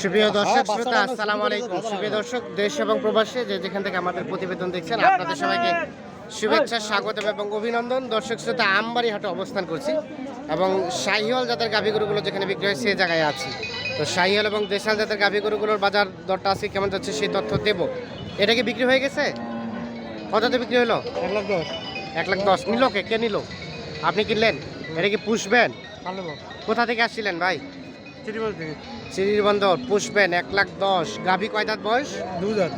সুপ্রিয় দর্শক হ্যাঁ, শ্রোতা বাচ্চারা আসসালামু আলাইকুম। সুপ্রিয় দর্শক দেশ এবং প্রবাসী যে যেখান থেকে আমাদের প্রতিবেদন দেখছেন আপনাদের সবাইকে শুভেচ্ছা স্বাগত এবং অভিনন্দন। দর্শক শ্রোতা আমবাড়ি হাটে অবস্থান করছি এবং শাহিওয়াল জাতের গাভী গরুগুলো যেখানে বিক্রি হয় সেই জায়গায় আছি। তো শাহিওয়াল এবং দেশাল জাতের গাভী গরুগুলোর বাজার দরটা আছে কেমন যাচ্ছে সেই তথ্য দেব। এটা কি বিক্রি হয়ে গেছে? কততে বিক্রি হলো? এক লাখ দশ। এক লাখ দশ। নিল কে? কে নিল? আপনি কিনলেন? এটা কি পুষবেন? কোথা থেকে আসছিলেন ভাই? চিরির বন্দর পুষবেন এক লাখ দশ। গাভী কয় দাঁত বয়স? দুই হাজার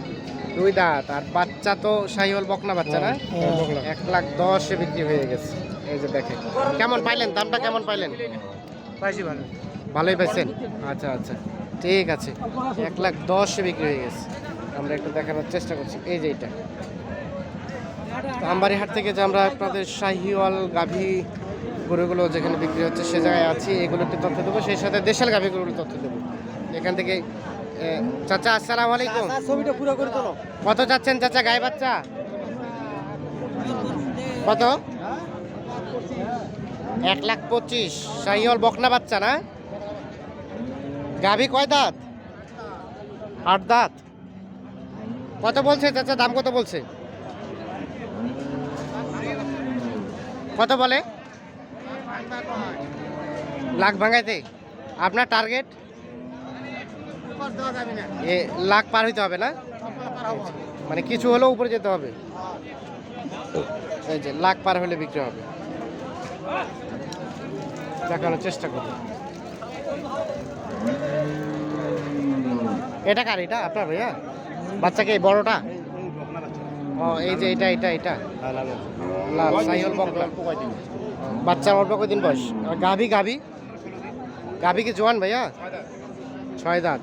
দুই দাঁত। আর বাচ্চা তো শাহিওয়াল বকনা বাচ্চা না? হ্যাঁ, এক লাখ দশে বিক্রি হয়ে গেছে। এই যে দেখেন। কেমন পাইলেন? দামটা কেমন পাইলেন? পাইছি ভালো। ভালোই পাইছেন? আচ্ছা আচ্ছা। ঠিক আছে। এক লাখ দশে বিক্রি হয়ে গেছে। আমরা একটু দেখানোর চেষ্টা করছি। এই যে এটা তো আমবাড়ি হাট থেকে যে আমরা আপনাদের শাহিওয়াল গাভী গরুগুলো যেখানে বিক্রি হচ্ছে সে জায়গায় আছি এগুলো একটু তথ্য দেবো। সেই সাথে দেশাল গাভী গরুগুলো তথ্য দেবো। এখান থেকে চাচা আসসালামু আলাইকুম। ছবিটা পুরো করে তোলো। কত যাচ্ছেন চাচা গায়ে বাচ্চা? কত? এক লাখ পঁচিশ। শাহিওয়াল বকনা বাচ্চা না? গাভী কয় দাঁত? আট দাঁত। কত বলছে চাচা দাম কত বলছে? কত বলে? লাখ ভাঙাইতে? আপনার টার্গেট এ, লাখ পার হইতে হবে না? মানে কিছু হলেও উপরে যেতে হবে। এই যে, লাখ পার হলে বিক্রি হবে। দেখানোর চেষ্টা করুন। এটা কার এটা? আপনার ভাইয়া? বাচ্চাকে এই বড়টা? ও, এই যে এটা এটা এটা। লাল, সাইহল বকলা বাচ্চার অল্প কদিন বয়স। আর গাভি গাভি? গাভী কি জোয়ান ভাইয়া? ছয় দাঁত।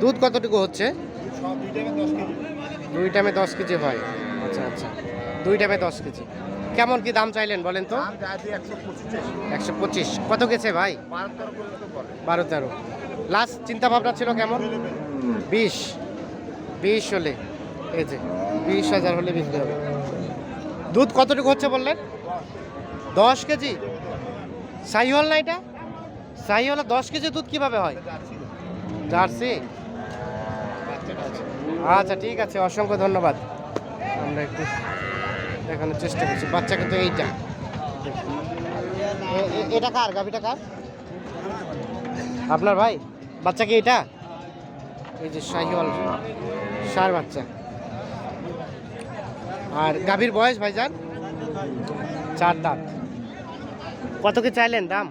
দুধ কতটুকু হচ্ছে? দুই টাইমে দশ কেজি হয়। আচ্ছা আচ্ছা। দুই টাইমে দশ কেজি। কেমন কি দাম চাইলেন বলেন তো? একশো পঁচিশ। কত গেছে ভাই? বারো তেরো লাস্ট চিন্তা ভাবনা ছিল কেমন? বিশ। বিশ। হলে। এই যে বিশ হাজার হলে বিক্রি হবে দুধ কতটুকু হচ্ছে বললেন? দশ কেজি। সাইহল না এটা? সাইহলে দশ কেজি দুধ কীভাবে হয়? জার্সি? আচ্ছা ঠিক আছে, অসংখ্য ধন্যবাদ। আমরা একটু দেখানোর চেষ্টা করছি। বাচ্চা কিন্তু এইটা। এটা কার? গাভিটা কার? আপনার ভাই? বাচ্চা কি এটা? এই যে শাহিওয়াল সার বাচ্চা। আর গাভীর বয়স ভাইজান? চার দাঁত। কত কি চাইলেন দাম?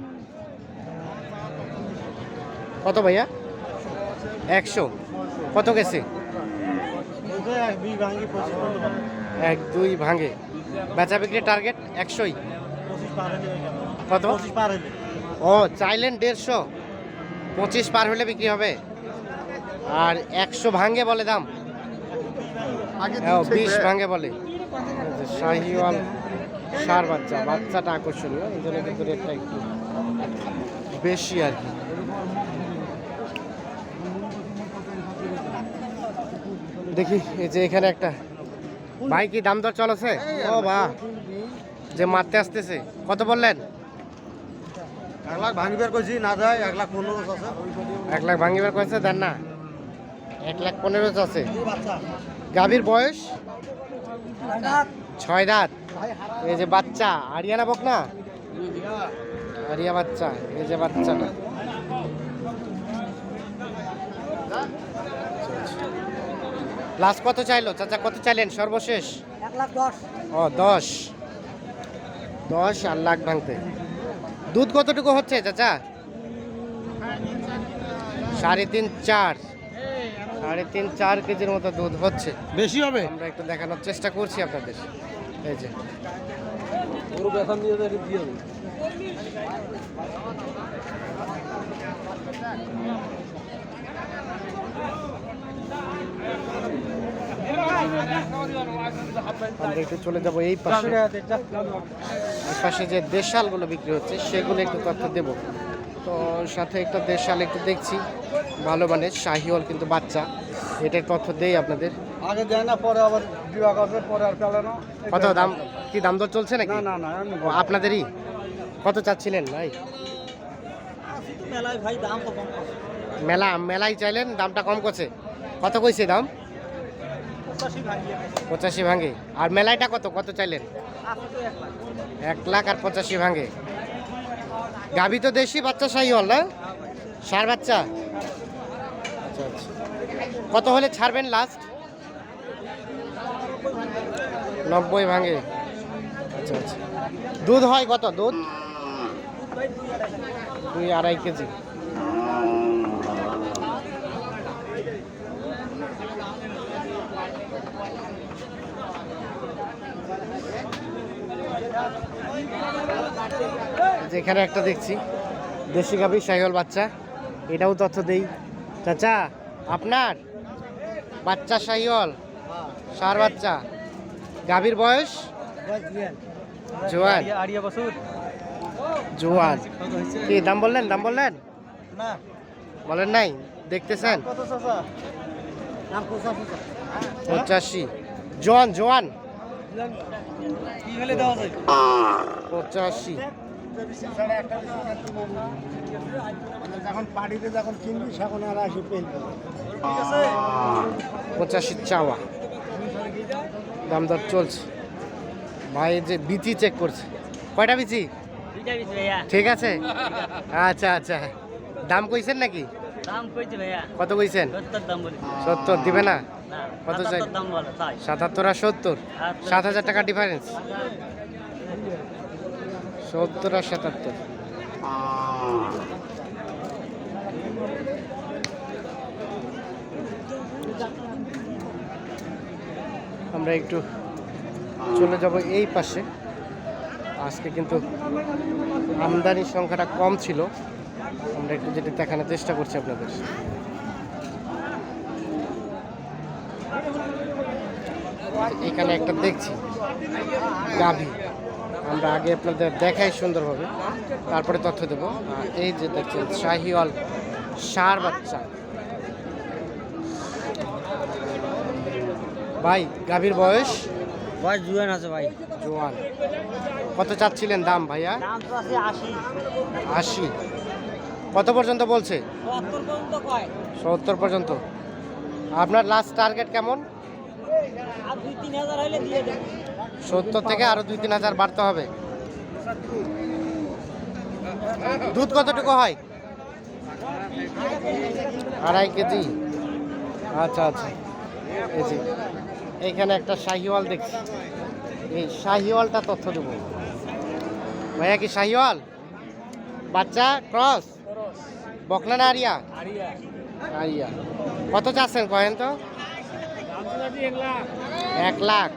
কত ভাইয়া? একশো। কত গেছে? এক দুই ভাঙে। বেচা বিক্রির টার্গেট একশোই। কত? ও চাইলেন দেড়শো। পঁচিশ পার হলে বিক্রি হবে। আর একশো ভাঙে বলে দাম। বিশ ভাঙে বলে। শাহিওয়াল সার বাচ্চা বাচ্চাটা আকর্ষণীয় এই জন্য কিন্তু রেটটা একটু বেশি আর কি। দেখি এই যে এখানে একটা। ভাই কি দাম দর চলেছে? ও বা যে মারতে আসতেছে। কত বললেন? এক লাখ ভাঙি বের করছি না যায় এক লাখ পনেরো আছে এক লাখ ভাঙিবার কয়েছে দেন না। এক লাখ পনেরো আছে গাভীর বয়স? ছয় দাঁত। এই যে বাচ্চা আরিয়ানা বক না? আরিয়া বাচ্চা এই যে বাচ্চাটা। লাস্ট কত চাইলো? চাচা কত চাইলেন? সর্বশেষ? ও দশ। দশ আর লাখ ভাঙতে। দুধ কতটুকু হচ্ছে চাচা? সাড়ে তিন চার। সাড়ে তিন চার কেজির মতো দুধ হচ্ছে। বেশি হবে? আমরা একটু দেখানোর চেষ্টা করছি আপনাদের। এই যে। আমরা একটু চলে যাব এই পাশে। এই পাশে যে দেশালগুলো বিক্রি হচ্ছে সেগুলো একটু তথ্য দেব। তো সাথে একটা দেশাল একটু দেখছি। ভালো মানের শাহিওয়াল কিন্তু বাচ্চা। এটার তথ্য দেই আপনাদের। আগে দেয় না পরে আবার বিভাগ আছে পরে আর ফেলে না। কত দাম? কি দাম দর চলছে নাকি? না না না আপনাদেরই? কত চাচ্ছিলেন ভাই? মেলায় ভাই দাম তো কম মেলা মেলাই চাইলেন দামটা কম করছে। কত কইছে দাম? পঁচাশি ভাঙে। আর মেলাইটা কত? কত চাইলেন? এক লাখ। এক লাখ আর পঁচাশি ভাঙে। গাভি তো দেশি, বাচ্চা সাই হল না? সার বাচ্চা। আচ্ছা আচ্ছা কত হলে ছাড়বেন লাস্ট নব্বই ভাঙে। আচ্ছা আচ্ছা। দুধ হয় কত? দুধ? দুই আড়াই কেজি। যেখানে একটা দেখছি দেশি গাভি সাইহল বাচ্চা। এটাও তথ্য দেই। চাচা আপনার বাচ্চা সাইহল সার বাচ্চা গাভীর বয়স? জোয়ান। জোয়ান। কি দাম বললেন দাম বললেন? বলেন নাই দেখতেছেন? পঁচাশি। জোয়ান। জোয়ান। পঁচাশি। পঁচাশি চাওয়া। দাম দর চলছে। ভাই যে বিচি চেক করছে। কয়টা বিচি? ঠিক আছে? আচ্ছা আচ্ছা। দাম কইছেন নাকি? দাম কইছে ভাইয়া। কত কইছেন? সত্তর দাম বলে। সত্তর দিবে না? কত চাই? সাতাত্তর আর সত্তর? সাত হাজার টাকা ডিফারেন্স সত্তর আর সাতাত্তর। আমরা একটু চলে যাব এই পাশে। আজকে কিন্তু আমদানির সংখ্যাটা কম ছিল। আমরা একটু যেটা দেখানোর চেষ্টা করছি আপনাদের। এখানে একটা দেখছি গাভী। আমরা আগে আপনাদের দেখাই সুন্দরভাবে তারপরে তথ্য দেবো। এই যে দেখছেন শাহিওয়াল সার বাচ্চা। ভাই গাভীর বয়স? বয়স জুয়ান আছে ভাই। জোয়ান। কত চাচ্ছিলেন দাম ভাইয়া? আশি। কত পর্যন্ত বলছে? সত্তর পর্যন্ত। আপনার লাস্ট টার্গেট কেমন? সত্তর থেকে আরও দুই তিন হাজার বাড়তে হবে। দুধ কতটুকু হয়? আড়াই কেজি। আচ্ছা আচ্ছা। এই যে এইখানে একটা শাহিওয়াল দেখছি। এই শাহিওয়ালটা তথ্য দেবো। ভাইয়া কি শাহিওয়াল? বাচ্চা ক্রস? বকনা না আরিয়া। আরিয়া। কত চাচ্ছেন কহেন তো? এক লাখ।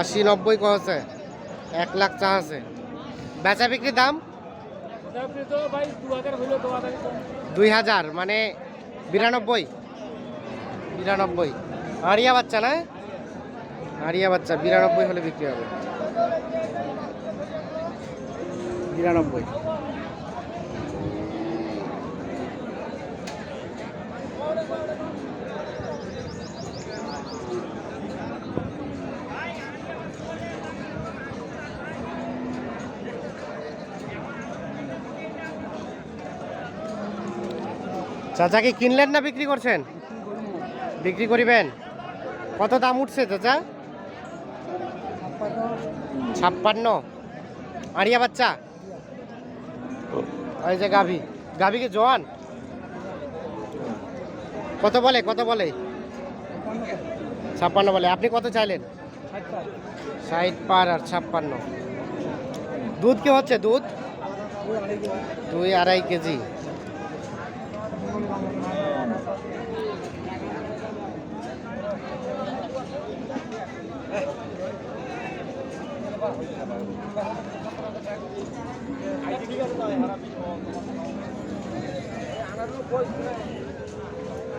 আশি নব্বই কহছে এক লাখ চা আছে। বেচা বিক্রির দাম? দুই হাজার মানে বিরানব্বই। বিরানব্বই। আরিয়া বাচ্চা না? আরিয়া বাচ্চা, বিরানব্বই হলে বিক্রি হবে। বিরানব্বই। চাচা কি কিনলেন না বিক্রি করছেন? বিক্রি করিবেন? কত দাম উঠছে চাচা? ছাপ্পান্ন। আড়িয়া বাচ্চা? ওই যে গাভি। গাভি কি জোয়ান? কত বলে কত বলে? ছাপ্পান্ন বলে। আপনি কত চাইলেন? ষাট পার আর ছাপ্পান্ন। দুধ কি হচ্ছে, দুধ? দুই আড়াই কেজি।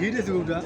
হিট আছে ওটা